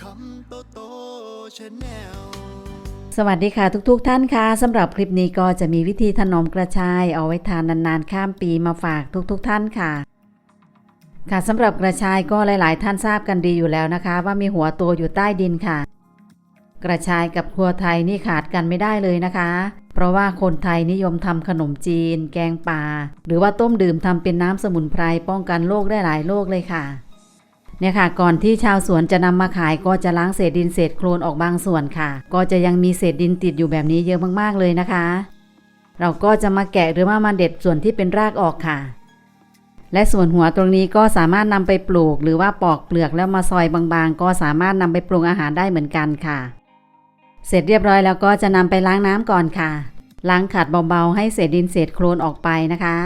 คำโตโตชแนลสวัสดีค่ะทุกๆทท่านค่ะสำหรับคลิปนี้ก็จะมีวิธีถนอมกระชายเอาไว้ทานนานๆ ข้ามปีมาฝากทุกๆทท่านค่ะ ค่ะสำหรับกระชายก็หลาย ๆ ท่านทราบกันดีอยู่แล้วนะคะ ว่ามีหัวโตอยู่ใต้ดินค่ะ กระชายกับครัวไทยนี่ขาดกันไม่ได้เลยนะคะ เพราะว่าคนไทยนิยมทำขนมจีน แกงป่า หรือว่าต้มดื่มทำเป็นน้ำสมุนไพรป้องกันโรคได้หลายโรคเลยค่ะ เนี่ยค่ะ ก่อนที่ชาวสวนจะนำมาขายก็จะล้างเศษดินเศษโคลนออกบางส่วนค่ะ ก็จะยังมีเศษดินติดอยู่แบบนี้เยอะมากๆเลยนะคะ เราก็จะมาแกะหรือว่ามาเด็ดส่วนที่เป็นรากออกค่ะ และส่วนหัวตรงนี้ก็สามารถนำไปปลูก หรือว่าปอกเปลือกแล้วมาซอยบางๆ ก็สามารถนำไปปรุงอาหารได้เหมือนกันค่ะ เสร็จเรียบร้อยแล้วก็จะนำไปล้างน้ำก่อนค่ะล้างขัดเบาๆ ให้เศษดินเศษโคลนออกไปนะคะ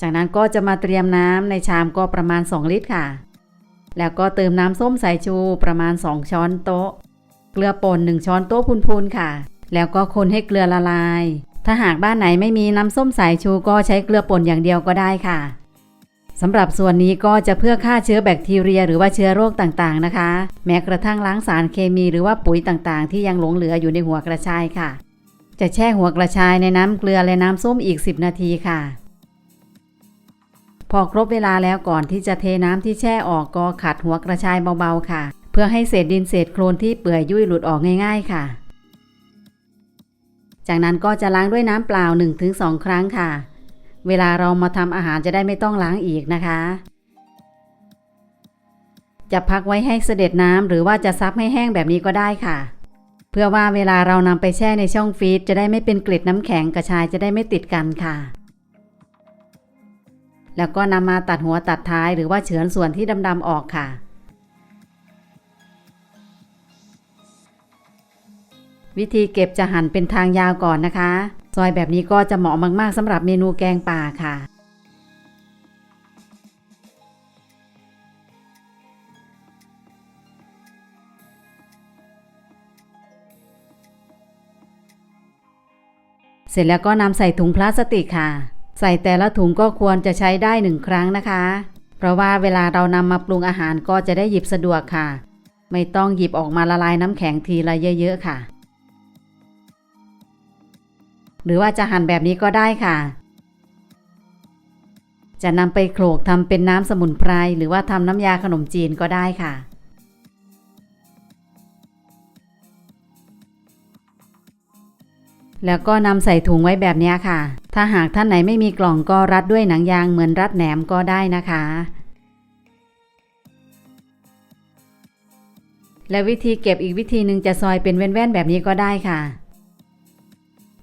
จากนั้นก็จะมาเตรียมน้ำในชามก็ประมาณ 2 ลิตรค่ะ แล้วก็เติมน้ำส้มสายชูประมาณ 2 ช้อนโต๊ะ เกลือป่น1 ช้อนโต๊ะพูนๆค่ะ แล้วก็คนให้เกลือละลาย ถ้าหากบ้านไหนไม่มีน้ำส้มสายชูก็ใช้เกลือป่นอย่างเดียวก็ได้ค่ะสำหรับส่วนนี้ก็จะเพื่อฆ่าเชื้อแบคทีเรีย หรือว่าเชื้อโรคต่างๆนะคะ แม้กระทั่งล้างสารเคมีหรือว่าปุ๋ยต่างๆ ที่ยังหลงเหลืออยู่ในหัวกระชายค่ะ จะแช่หัวกระชายในน้ำเกลือและน้ำส้มอีก 10 นาทีค่ะ พอครบเวลาแล้วก่อนที่จะเทน้ำที่แช่ออกก็ขัดหัวกระชายเบาๆค่ะ เพื่อให้เศษดินเศษโคลนที่เปื่อยยุ่ยหลุดออกง่าย ๆค่ะ จากนั้นก็จะล้างด้วยน้ำเปล่า 1-2 ครั้งค่ะ เวลาเรามาทำอาหารจะได้ไม่ต้องล้างอีกนะคะ จะพักไว้ให้เสด็จน้ำหรือว่าจะซับให้แห้งแบบนี้ก็ได้ค่ะ เพื่อว่าเวลาเรานำไปแช่ในช่องฟรีซจะได้ไม่เป็นเกล็ดน้ำแข็งกระชายจะได้ไม่ติดกันค่ะ แล้วก็นำมาตัดหัวตัดท้ายหรือว่าเฉือนส่วนที่ดำๆออกค่ะ วิธีเก็บจะหั่นเป็นทางยาวก่อนนะคะ ซอยแบบนี้ก็จะเหมาะมาก ๆสำหรับเมนูแกงป่าค่ะเสร็จแล้วก็นำใส่ถุงพลาสติกค่ะ ใส่แต่ละถุงก็ควรจะใช้ได้หนึ่งครั้งนะคะ เพราะว่าเวลาเรานำมาปรุงอาหารก็จะได้หยิบสะดวกค่ะ ไม่ต้องหยิบออกมาละลายน้ำแข็งทีละเยอะๆค่ะ หรือว่าจะหั่นแบบนี้ก็ได้ค่ะ จะนำไปโขลกทำเป็นน้ำสมุนไพรหรือว่าทำน้ำยาขนมจีนก็ได้ค่ะ แล้วก็นำใส่ถุงไว้แบบนี้ค่ะ ถ้าหากท่านไหนไม่มีกล่องก็รัดด้วยหนังยางเหมือนรัดแหนมก็ได้นะคะ และวิธีเก็บอีกวิธีหนึ่งจะซอยเป็นแว่นๆแบบนี้ก็ได้ค่ะ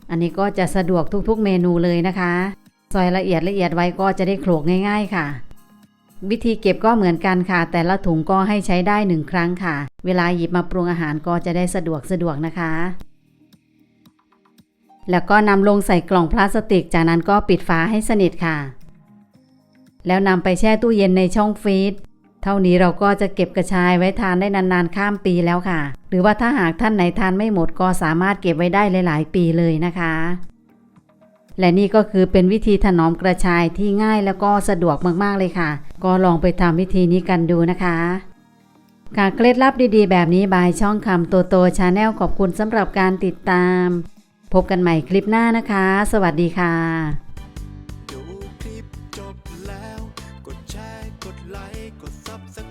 อันนี้ก็จะสะดวกทุกๆเมนูเลยนะคะ ซอยละเอียดละเอียดไว้ก็จะได้โขลกง่าย ๆค่ะวิธีเก็บก็เหมือนกันค่ะ แต่ละถุงก็ให้ใช้ได้หนึ่งครั้งค่ะ เวลาหยิบมาปรุงอาหารก็จะได้สะดวกสะดวกนะคะ แล้วก็นำลงใส่กล่องพลาสติก จากนั้นก็ปิดฝาให้สนิทค่ะ แล้วนำไปแช่ตู้เย็นในช่องฟรีซเท่านี้เราก็จะเก็บกระชายไว้ทานได้นานๆข้ามปีแล้วค่ะ หรือว่าถ้าหากท่านไหนทานไม่หมดก็สามารถเก็บไว้ได้หลายๆ ปีเลยนะคะ และนี่ก็คือเป็นวิธีถนอมกระชายที่ง่ายแล้วก็สะดวกมากๆเลยค่ะ ก็ลองไปทำวิธีนี้กันดูนะคะค่ะเคล็ดลับดีๆ แบบนี้บายช่องคำโตโตชาแนลขอบคุณสำหรับการติดตาม พบกันใหม่คลิปหน้านะคะ สวัสดีค่ะดูคลิปจบแล้ว กดแชร์ กดไลค์ กดซับสไ